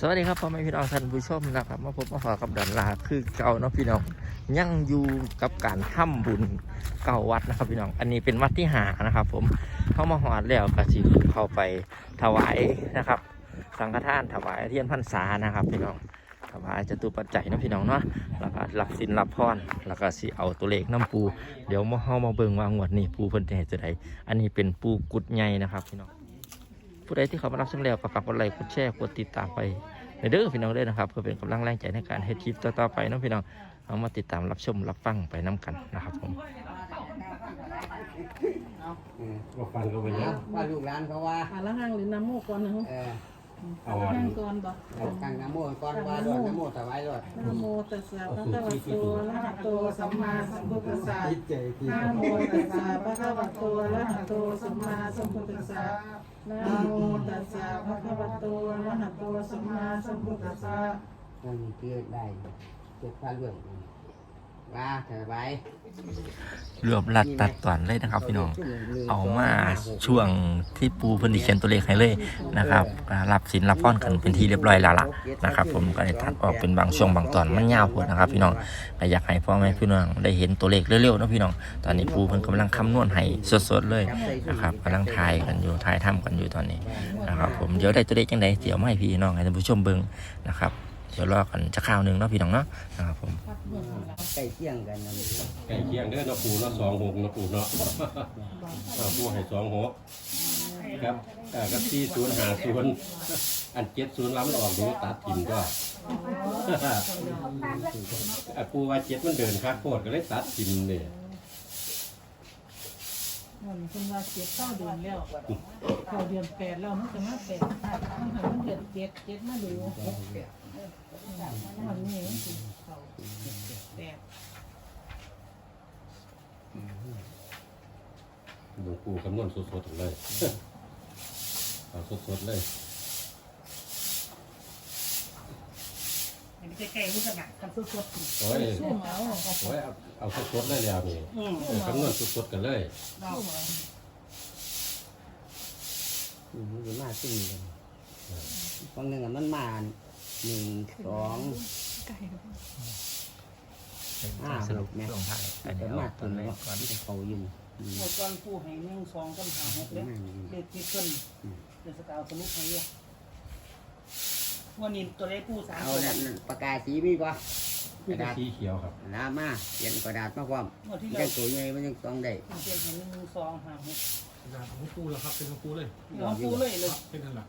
สวัสดีครับพ่อแม่พี่น้องท่านผู้ชมนะครับมาพบมาฝากกับดันลาคือเก่าเนาะพี่น้องยังอยู่กับการทำบุญเก่าวัดนะครับพี่น้อง อันนี้เป็นวัดที่หานะครับ ผมเข้ามาหอดแล้วก็สิเข้าไปถวายนะครับ สังฆทานถวายเทียนพรรษานะครับ พี่น้องถวายจตุปัจจัยนะพี่น้องเนาะแล้วก็รับสินรับพรแล้วก็สิเอาตัวเลขน้ำปู เดี๋ยวมาเฮามาเบิ่งว่างวดนี้ปูเพิ่นจะเฮ็ดจะไดอันนี้เป็นปูกุดใหญ่นะครับพี่น้อง ผู้ใดที่เขามารับชมแล้วก็ฝากกดไลค์กดแชร์กดติดตามไปในเด้อพี่น้องเด้อนะครับ เพื่อเป็นกำลังแรงใจในการเฮ็ดคลิปต่อๆไปเนาะพี่น้องเอามาติดตามรับชมรับฟังไปน้กันนะครับผมว่าฟันก็ไปเยอะว่าลูกหลานเขาว่าหาละห้างหรือน้ำโมกก่อนนะฮะเออเอาละอันห้างก่อนบ่เอาตั้งน้ำโมก่อนว่าด้วยน้ำโมถวายด้วยนะโมตัสสะภะคะวะโตอะระหะโตสัมมาสัมพุทธัสสะคิดใจคิดนะโมตัสสะภะคะวะโตอะระหะโตสัมมาสัมพุทธัสสะ นะโมตัสสะภะคะวะโตอะระหะโตสัมมาสัมพุทธัสสะ นั่นคือได้เจ็ดพันเรื่อง ว่าถวายรวบรัดตัดตอนเลยนะครับพี่น้อง เอามาช่วงที่ปูเพิ่นสิเขียนตัวเลขให้เลยนะครับรับสินรับพรกันเป็นที่เรียบร้อยแล้วล่ะนะครับ ผมก็ได้ตัดออกเป็นบางช่วงบางตอนมันยาวพดนะครับ พี่น้องก็อยากให้พ่อแม่พี่น้องได้เห็นตัวเลขเร็วๆนะพี่น้อง ตอนนี้ปูเพิ่นกำลังคำนวณให้สดๆเลยนะครับกำลังถ่ายกันอยู่ถ่ายทำกันอยู่ตอนนี้นะครับ ผมเดี๋ยวได้ตัวเลขจังไดเดี๋ยวไมาให้พี่น้องให้ท่านผู้ชมเบิ่งนะครับ ดี๋ยวรอกันจะข้าวหนึ่งเนาะพี่น้องเนาะนะครับผมใกล้เคียงกันนั่นไก่เคียงเด้อเนาะปูเนาะสองหกเนาะปูเนาะเอาปูให้สองหกครับเอ่อกับที่ศูนย์หาศูนย์อันเจ็ดศูนย์ล้ำออกดูตัดถิ่นก็อะปูว่าเจ็ดมันเดินคักโคตรก็เลยตัดถิ่นเนี่ยมันเพิ่นว่าเจ็ดเก้าเดือนแล้วเข้าเดือนแปดแล้วมันจะมาแปดมันหันมันเดือนเจ็ดเจ็ดมาดูมันนี่ มันสิเข้าแปดหลวงปูคำนวณสดๆเลยเอาสดๆเลยมันจะแก่มุขนาดกันสุดโอ้ยสู้เอาโอ้ยเอาเอาสดๆเลยแล้วนี่ๆอืมเออคำนวณสดๆกันเลยเราอืมมันจะมาซึ่งกันบางหนึ่งอะมันมา หนึ่งสองห้าหกแม่ลงท้ายอันแต่นี้มาเอาตตัอวนแรนี้กก่อนที่เขาอยู่อืมหมดก่อนผู้ให้หนึ่งสองต้นหาหกเล็กเด็กที่ขึ้นเดือดสกาวสนุกให้เยอะวันนี้ตัวเลขผู้สามเอาตัวนั่นปากกาสีมีปะกมีระแต่ดาษสีเขียวครับน้ำมาเขียนกระดาษมาพร้อมงวดที่ยัเรางตัวใหญ่มันยังต้องได้เจ็ดเห็นหนึ่งสองหาหกของปูแล้วครับเป็นของปูเลยลองปูเลยเลยเป็นนั่นแหละ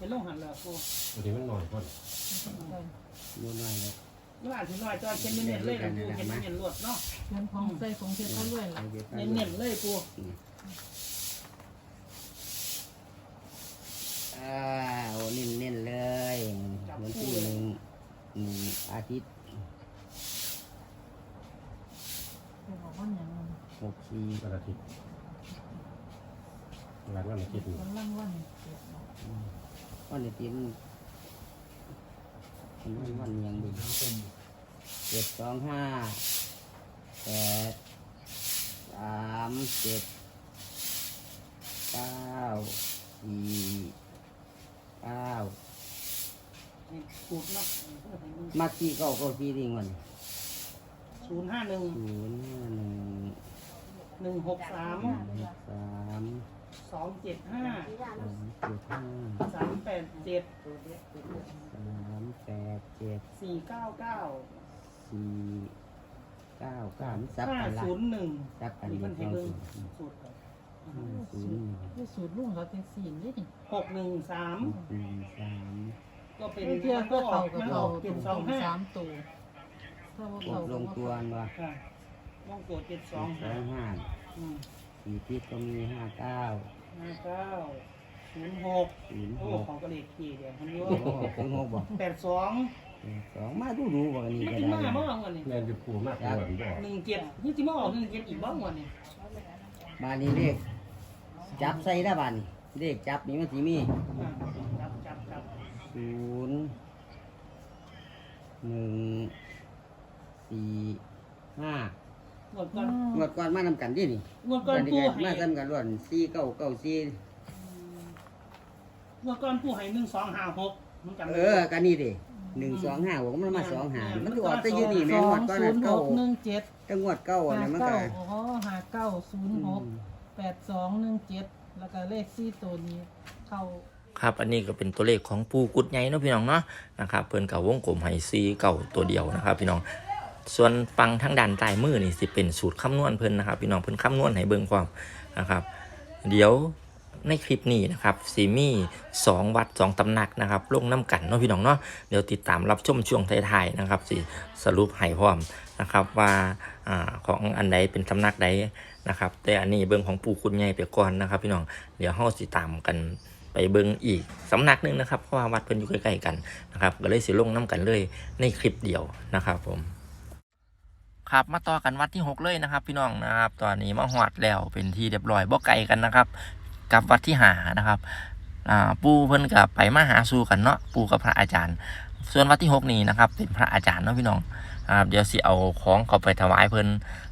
เป็นลงหันแล้วปูวันนี้มันหน่อยก่อนดูหน่อยเลยเมื่ออ่านถึงหน่อยจอนเช่นเน้นเลยปูเห็นเน้นลวดเนาะเงินของใส่ของเทียนเขาด้วยล่ะเน้นเน้นเลยปูอ่าโอ้นิ่เน้นๆเลยเหมือนที่หนึ่งหนึ่งอาทิตย์บอกว่าอย่างนั้นหกสี่วันอาทิตย์หลังวันอาทิตย์นี่กำลังวันเจ็ดวันอาทิตย์ มันวันวันยังบุญเจ็ดสองห้าแปดสามเจ็ดเก้าสี่เก้าปูเนาะมาสี่เก้าเก้าสี่ดิ่งวันศูนย์ห้าหนึ่งศูนย์ห้าหนึ่ง หนึ่งหกสามหกสามสองเจ็ดห้าสองเจ็ดห้าสามแปดเจ็ดสามแปดเจ็ดสี่เก้าเก้าสี่เก้าเก้าซับห้ากันละศูนย์หนึ่งซับกันนี่เรีมัยนนให้สองเบิ่งศูนย์สูตรครับห้าศูนย์หนึ่งที่สูตรลุงเขาเป็นสีนี่นี่หกหนึ่งสามหนึ่งสามก็เป็นเที่ยวก็อเต่าอกกับมันอเต่าอกเจ็ดสองห้าสามตัวถ้าว่าครเต่าบลงตัวว่าค่ะมองตัวเจ็ดสสอองงห้าห้าอืม สี่ทิศก็มีห้าเก้าห้าเก้าศูนย์หกศูนย์โอ้หกของกระเลกขี่เดี๋ยวคนนี้โอ้โหศูนย์หกบอกแปดสองสองมาดูดูบอกอันนี้มันก็จะได้มาบ้างวันนี้แม่นจะปูมากกว่าผมบอกหนึ่งเจ็ดนี่จะมาออกหนึ่งเจ็ดอีกบ้างวันนี้บานนี้เลขจับใส่ได้บานนี้เลขจับนี่มันสีมีอ่าจับจับจับศูนย์หนึ่งสี่ห้า งวดก่อนงวดก่อนมานำกันดินี่งวดก่อนนี้ปูก็ให้มาซ้ำกันล้วนสี่เก้าเก้าสี่งวดก่อนปูให้หนึ่งสองห้าหกมันจำเออกันนี่ดิหนึ่งสองห้าผมมันมาสองหามันถูกออกแต่อยืนนี่แม่สงอวงดก้อนศูนั้นนย์หเก้ากหนึ่งเจ็ดจังหวัดเก้าอะไรห้ามันเก้าก็อ๋อห้าเก้าศูนย์หกแปดสองหนึ่งเจ็ดแล้วก็เลขสี่ตัวนี้เข้า ครับอันนี้ก็เป็นตัวเลขของปูกุดใหญ่เนาะพี่น้องเนาะนะครับเพิ่นกับวงกลมไฮซีเก่าตัวเดียวนะครับพี่น้อง ส่วนฟังทางด้านใต้มือนี่สิเป็นสูตรคำนวณเพิ่นนะครับพี่น้องเพิ่นคำนวณให้เบิ่งความนะครับ เดี๋ยวในคลิปนี้นะครับซีมีสองวัดสองตำหนักนะครับลงน้ำกันเนาะพี่น้องเนาะเดี๋ยวติดตามรับชมช่วงท้ายๆนะครับสิสรุปให้พร้อมนะครับว่าอของอันใดเป็นตำหนักใดนะครับ แต่อันนี้เบิ่งของปู่คุณใหญ่ไปก่อนนะครับ พี่น้องเดี๋ยวเฮาสิตามกันไปเบิ่งอีกสำนักหนึงนะครับเพราะว่าวัดเพิ่นอยู่ใกล้ๆกันนะครับก็เลยสิลงน้กันเลยในคลิปเดียวนะครับผม ครับมาต่อกันวัดที่ 6 เลยนะครับ พี่น้องนะครับ ตอนนี้มาหอดแล้วเป็นที่เรียบร้อยบ่ไกลกันนะครับ กับวัดที่หานะครับปู่เพิ่นกับไปมาหาสู่กันเนาะปู่กับพระอาจารย์ ส่วนวัดที่ 6 นี้นะครับ เป็นพระอาจารย์เนาะพี่น้องครับเดี๋ยวสิเอาของเขาไปถวายเพิ่น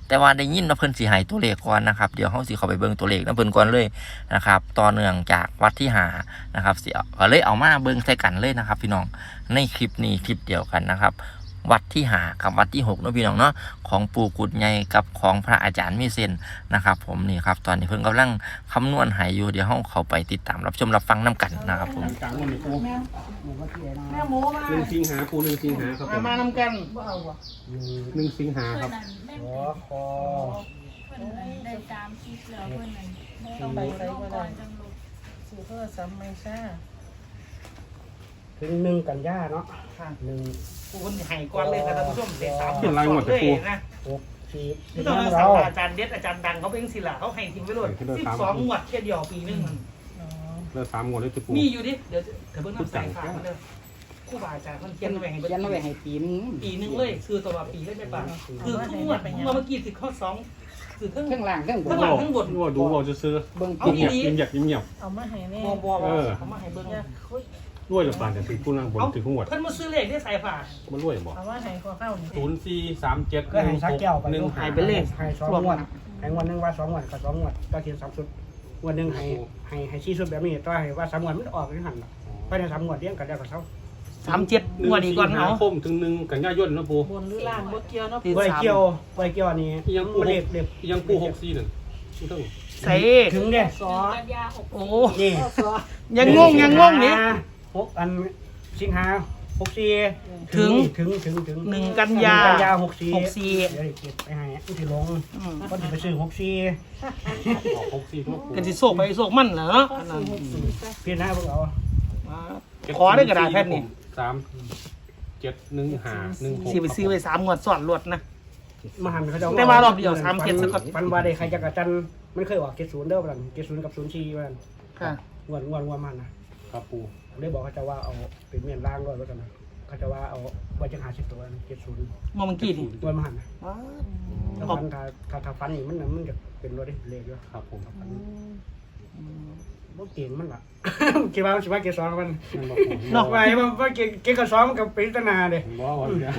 แต่ว่าได้ยินว่าเพิ่นสิให้ตัวเลขก่อนนะครับเดี๋ยวเฮาสิเข้าไปเบิ่งตัวเลขนํเพิ่นก่อนเลยนะครับต่อเนื่องจากวัดที่หานะครับสิเอาเลยเอามาเบิ่งใส่กันเลยนะครับ พี่น้องในคลิปนี้คลิปเดียวกันนะครับ วัดที่หากับวัดที่6เนาะพี่น้องเนาะของปู่กุดใหญ่กับของพระอาจารย์มีเซนนะครับ ผมนี่ครับตอนนี้เพิ่นกำลังคำนวณใหายอยู่เดี๋ยวเฮาเข้าไปติดตามรับชมรับฟังนํกันนะครับผมกลางวันนี้ปูแม่แม่หมูมาหนึ่งสิงหาปูหนึ่งสิงหาครับผมมานำกันบ่เอาบ่หนึ่งสิงหาครับขอคอเพิ่นนั้นได้ตามคลิปแล้วเพิ่นนั้นต้องไปใส่ลงก็ก่ได้อนจังลูกซื้อเพื่อซ้ำไม่ซ่าถึงหนึ่งกันยาเนาะค่ะหนึ่ง ปูคนใหายก่อนเลยค่ะท่านผู้ชมเด็สามเขียนลายหมดแต่ปู นะหกสี่ไม่ต้องมาเราสั่งอาจารย์เด็ดอาจารย์ดังเขาเป็นศิลาเขาให้ทิ้งไว้เลยสิบสองงวดแค่เดียวปีนึงมันอ๋อเลิกสามงวดเลยที่ปู มีอยู่ดิ เดี๋ยวเดี๋ยวเพิ่งน้ำใส่ขามันเด้อครู่บาอาจารย์เพิ่นเขียนไว้ให้ยันเอาไว้ให้ปีนึงปีนึงเลย คือตัวปีเลยไม่ป่ะคือทุกงวดเมื่อกี้สิข้อสองคือเครื่องข้างล่างข้างบนข้างหลังข้างบนว่าดูว่าจะซื้อเบิ่งเอาปีดียิ้มหยักยิ้มเงียบ เอามาให้แน่บอบอบเออเขามาให้เบิ่งอย่าคุย รวยหรือเปล่าแต่ถือผู้นั่งบนถือผู้หวดเพิ่นมาซื้อเลขได้ใส่ฝามันรวยบอกเอามาให้ข้อเข้านี่ศูนย์สี่สามเจ็ดก็ให้ชักแก้วไปหนึ่งหายไปเลขให้สองงวดให้งวดหนึ่งว่าสองงวดกับสองงวดก็เทียนสามสุดงวดหนึ่งให้ให้ให้ชี้สุดแบบนี้ต่อให้ว่าสามงวดมันออกที่หันน่ะภายในสามงวดเลี้ยงกันได้กับเขาสามเจ็ดหนึ่งงวดอีกก่อนสิงหาเอา คมถึงหนึ่งกันยายนนะปูบนหรือล่างบ่เกี่ยวเนาะที่บริเกี่ยวบริเกี่ยวอันนี้ยังปูมันเล็กเล็กยังปูหกสี่หนึ่งไม่ต้องใส่ถึงเด้สอกันยาหกโอ้ นี่สอยังงงยังงงนี่ห กอันสิงหาหกสี่ถึงถึงถึงถึงหนึ่งกันยาหนึ่งกันยาหกสี่หกสี่เดี๋ยวเก็บไปให้มันสิลงอืมก็จะไปซื้อหกสี่ออกหกสี่ทุกปูกันสิโศกไปโศกมันเหรอเนาะข้อสี่หกสี่ซะพี่นะพวกเราขอได้กระดาษแผ่นนี่สามเจ็ดหนึ่งหาหนึ่งหกสิไปซื้อไปสามงวดสอนรวดนะมาหันเขาจะแต่มารอบเดียวสามเจ็ดสักคนปันว่าได้ใครจะกระจันมันเคยออกเจ็ดศูนย์เด้อบันเจ็ดศูนย์กับศูนย์สี่บันค่ะงวดงวดงวดมันนะครับปู ผมได้บอกเขาจะว่าเอาเป็นเมียนล่างด้วยว่ากันนะเขาจะว่าเอาไว้จังหาสิบตัวเจ็ดศูนย์มองเมื่อกี้นี่งวดมาหันนะว้าวถ้าฟันถ้าถ้าถ้าฟันนี่มันน่ะมันจะเป็นรถได้เลขด้วยครับผมบ่เก่งมันล่ะ คิดว่าสิว่าเกสองมันนั่นบอกปูนอกไปว่าว่าเก่งเก่งกับสองมันกับปริศนาเด้ผมว่าวันนี้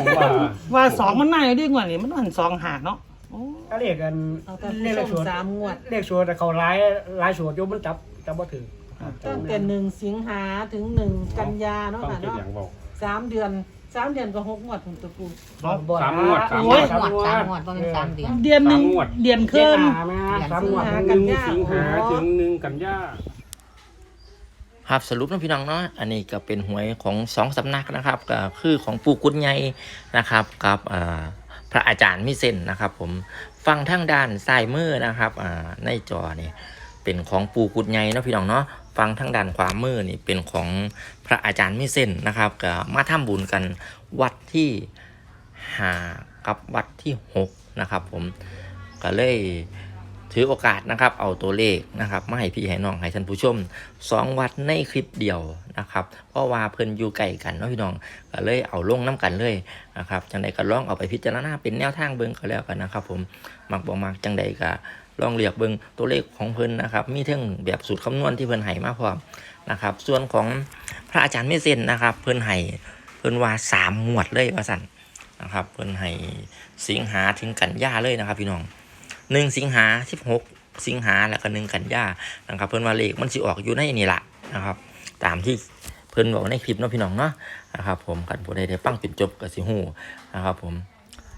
ผมว่าว่าสองมันน่าจะดีกว่านี่มันหันสองหาเนาะโอ้ถ้าเลขกันเอาแต่เลผู้ขชเลขมสวนสามงวดเลขสวนแต่เขาร้ายร้ายสวนอยู่มันจับจับบ่ถึง ตั้งแต่หนึ่งสิงหาถึงหนึ่งกันยาเนาะต้องค่ะเก็บเนาะอย่างบอกสามเดือนสามเดือนก็หกงวดคุณตะปูสามงวดสามงโอ้วยดสามงวดสามงวดประมาณสามเดือนเดือนหนึ่งสามงวดเดือนเดืเคิอนนหามาสามงวดหนึ่งสิงหาถึงหนึ่งกันยาครับสรุปนะพี่น้องเนาะอันนี้ก็เป็นหวยของสองสำนักนะครับก็คือของปู่กุดใหญ่นะครับกับอ่าพระอาจารย์มิเซนนะครับ ผมฟังทางด้านซ้ายมือนะครับอ่าในจอนี่ เป็นของปู่กุดใหญ่เนาะพี่น้องเนาะฟังทางด้านขวามือนี่เป็นของพระอาจารย์มิเซนนะครับก็มาทำบุญกันวัดที่หากับวัดที่หกนะครับ ผมก็เลยถือโอกาสนะครับ เอาตัวเลขนะครับมาให้พี่ให้น้องให้ท่านผู้ชมสองวัดในคลิปเดียวนะครับ เพราะว่าเพิ่นอยู่ไกลกันเนาะพี่น้องก็เลยเอาลงน้กันเลยนะครับจังใดก็ลองเอาไปพิจารณาเป็นแนวทางเบิ่งก็แล้วกันนะครับ ผมมักบ่มักจังใดก็ ลองเรียกเบิงตัวเลขของเพิ่นนะครับ มีทั้งแบบสูตรคำนวณที่เพิ่นให้มาพร้อมนะครับ ส่วนของพระอาจารย์เมเซนนะครับ เพิ่นให้เพิ่นว่าสามหมวดเลยว่าสั่นนะครับ เพิ่นให้สิงหาถึงกันยาเลยนะครับ พี่น้องหนึ่งสิงหาสิบหกสิงหาแล้วก็หนึ่งกันยานะครับ เพิ่นว่าเลขมันสิออกอยู่ในนี่ละนะครับ ตามที่เพิ่นพิ่นบอกในคลิปเนาะพี่น้องเนาะนะครับ ผมกันผู้ใดได้ฟังจนจบก็สิฮู้นะครับ ผม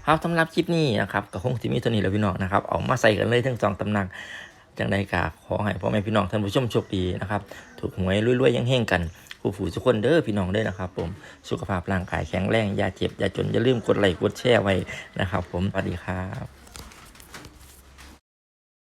ครับสำหรับคลิปนี้นะครับก็คงสิมีเท่านี้แล้วพี่น้องนะครับเอามาใส่กันเลยทั้งสองตำหนักจังใดกาขอให้พ่อแม่พี่น้องท่านผู้ชมโชคดีนะครับถูกหวยรวยๆยังเฮงกันผู้ฝูทุกคนเด้อพี่น้องเด้อนะครับ ผมสุขภาพร่างกายแข็งแรงอย่าเจ็บอย่าจนอย่าลืมกดไลค์กดแชร์ไว้นะครับ ผมสวัสดีครับ